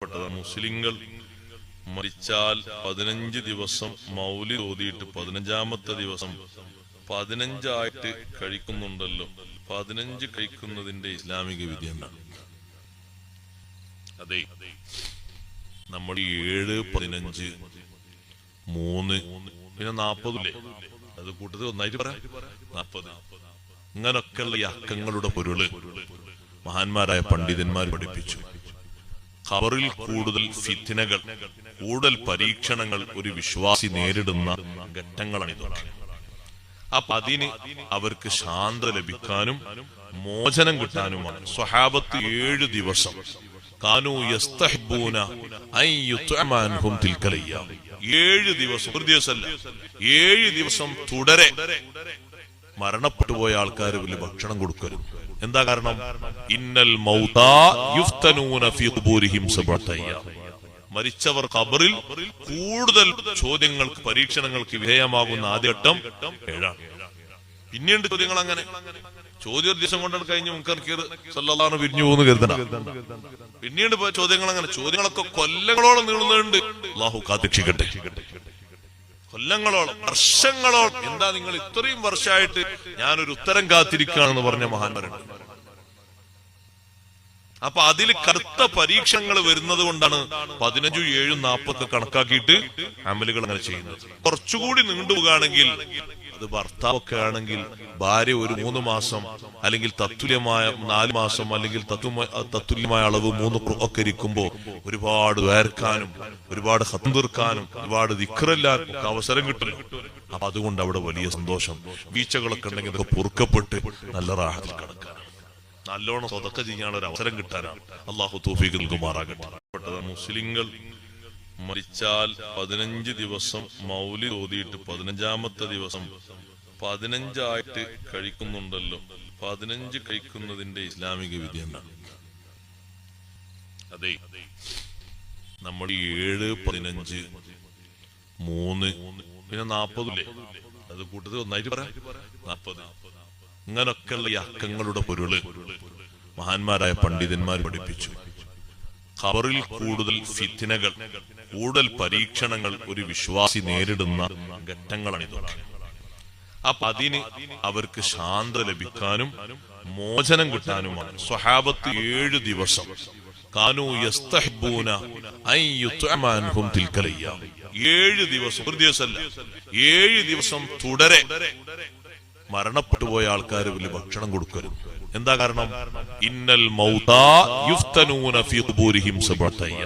പെട്ടതാണ് മുസ്ലിങ്ങൾ മരിച്ചാൽ പതിനഞ്ച് ദിവസം മൗലി ഓതിയിട്ട് പതിനഞ്ചാമത്തെ ദിവസം പതിനഞ്ചായിട്ട് കഴിക്കുന്നുണ്ടല്ലോ. പതിനഞ്ച് കഴിക്കുന്നതിന്റെ ഇസ്ലാമിക വിധി എന്താണ് അതെ. നമ്മൾ ഏഴ് പതിനഞ്ച് മൂന്ന് പിന്നെ നാപ്പതില്ലേ അത് കൂട്ടത്തിൽ ഒന്നായിട്ട് പറയാം. നാപ്പത് ഇങ്ങനൊക്കെയുള്ള ഈ അക്കങ്ങളുടെ പൊരുൾ മഹാന്മാരായ പണ്ഡിതന്മാർ പഠിപ്പിച്ചു. ഖബറിൽ കൂടുതൽ ഫിത്തിനകൾ കൂടുതൽ പരീക്ഷണങ്ങൾ ഒരു വിശ്വാസി നേരിടുന്ന ഘട്ടങ്ങളാണ് ഇതൊക്കെ. അപ്പൊ അതിന് അവർക്ക് ശാന്ത ലഭിക്കാനും മോചനം കിട്ടാനുമാണ്. സ്വഹാബത്ത് ഏഴ് ദിവസം കാനു യസ്തഹ്ബൂന ഏഴ് ദിവസം ഒരു ദിവസമല്ല ഏഴ് ദിവസം തുടരെ മരണപ്പെട്ടു പോയ ആൾക്കാർ വലിയ ഭക്ഷണം കൊടുക്കരുത്. എന്താ കാരണം? ഇന്നൽ. മരിച്ചവർ ഖബറിൽ കൂടുതൽ ചോദ്യങ്ങൾക്ക് പരീക്ഷണങ്ങൾക്ക് വിധേയമാകുന്ന ആദ്യഘട്ടം ഏഴാണ് പിന്നീട് ചോദ്യങ്ങൾ അങ്ങനെ. ചോദ്യ ദിവസം കൊണ്ടാണ് കഴിഞ്ഞ് മുൻകർ സല്ലാന്ന് പിരിഞ്ഞു പോകുന്നു കരുതണം. പിന്നീട് ചോദ്യങ്ങൾ അങ്ങനെ. ചോദ്യങ്ങളൊക്കെ കൊല്ലങ്ങളോളം നീളുന്നുണ്ട്. അള്ളാഹു കാത്തിക്ഷിക്കട്ടെ കൊല്ലങ്ങളോളം വർഷങ്ങളോളം. എന്താ നിങ്ങൾ ഇത്രയും വർഷമായിട്ട് ഞാനൊരു ഉത്തരം കാത്തിരിക്കുകയാണെന്ന് പറഞ്ഞ മഹാന്മാരുണ്ട്. അപ്പൊ അതിൽ കടുത്ത പരീക്ഷണങ്ങൾ വരുന്നത് കൊണ്ടാണ് പതിനഞ്ചും ഏഴും നാൽപ്പത് കണക്കാക്കിയിട്ട് അമലുകൾ അങ്ങനെ ചെയ്യുന്നത്. കുറച്ചുകൂടി നീണ്ടുപോകുകയാണെങ്കിൽ അത് ഭർത്താവൊക്കെ ആണെങ്കിൽ ഭാര്യ ഒരു മൂന്ന് മാസം അല്ലെങ്കിൽ തത്തുല്യമായ നാല് മാസം അല്ലെങ്കിൽ തത്തുല്യമായ അളവ് മൂന്ന് ഒക്കെ ഇരിക്കുമ്പോൾ ഒരുപാട് വേർക്കാനും ഒരുപാട് ഹത്തം തീർക്കാനും ഒരുപാട് ദിക്കറെല്ലാനും ഒക്കെ അവസരം കിട്ടും. അപ്പൊ അതുകൊണ്ട് അവിടെ വലിയ സന്തോഷം. വീഴ്ചകളൊക്കെ ഉണ്ടെങ്കിൽ അതൊക്കെ പൊറുക്കപ്പെട്ട് നല്ല റാഹത്തിൽ കിടക്കാനാണ് നല്ലോണം സ്വതക്ക ചെയ്യാനുള്ള ഒരു അവസരം കിട്ടാനാണ്. അള്ളാഹു തൗഫീഖ് നൽകുമാറാകട്ടെ. മുസ്ലിങ്ങൾ മരിച്ചാൽ പതിനഞ്ച് ദിവസം മൗലി ഓതിയിട്ട് പതിനഞ്ചാമത്തെ ദിവസം പതിനഞ്ചായിട്ട് കഴിക്കുന്നുണ്ടല്ലോ. പതിനഞ്ച് കഴിക്കുന്നതിന്റെ ഇസ്ലാമിക വിധി എന്താണ്? അതെ. നമ്മൾ ഏഴ് പതിനഞ്ച് മൂന്ന് പിന്നെ നാപ്പതില്ലേ അത് കൂട്ടത്തിൽ ഒന്നായിട്ട് പറയാം നാപ്പത് ഇങ്ങനൊക്കെയുള്ള ഈ അക്കങ്ങളുടെ പൊരുൾ മഹാന്മാരായ പണ്ഡിതന്മാർ പഠിപ്പിച്ചു. ഖബറിൽ കൂടുതൽ ഫിത്തിനകൾ കൂടുതൽ പരീക്ഷണങ്ങൾ ഒരു വിശ്വാസി നേരിടുന്ന ഘട്ടങ്ങളാണ് ഇതൊക്കെ അപ്പൊ അതിന് അവർക്ക് ശാന്ത ലഭിക്കാനും മോചനം കിട്ടാനുമാണ് സ്വഹാബത്ത് ഏഴു ദിവസം കാനു യസ്തഹ്ബൂന. ഏഴ് ദിവസം ഒരു ദിവസമല്ല ഏഴ് ദിവസം തുടരെ മരണപ്പെട്ടു പോയ ആൾക്കാർ വലിയ ഭക്ഷണം കൊടുക്കരുത് എന്താ കാരണം ഇന്നൽ മൗതാ യുഫ്തനൂന ഫീ ഖുബൂരിഹിം സബഅത അയ്യാം.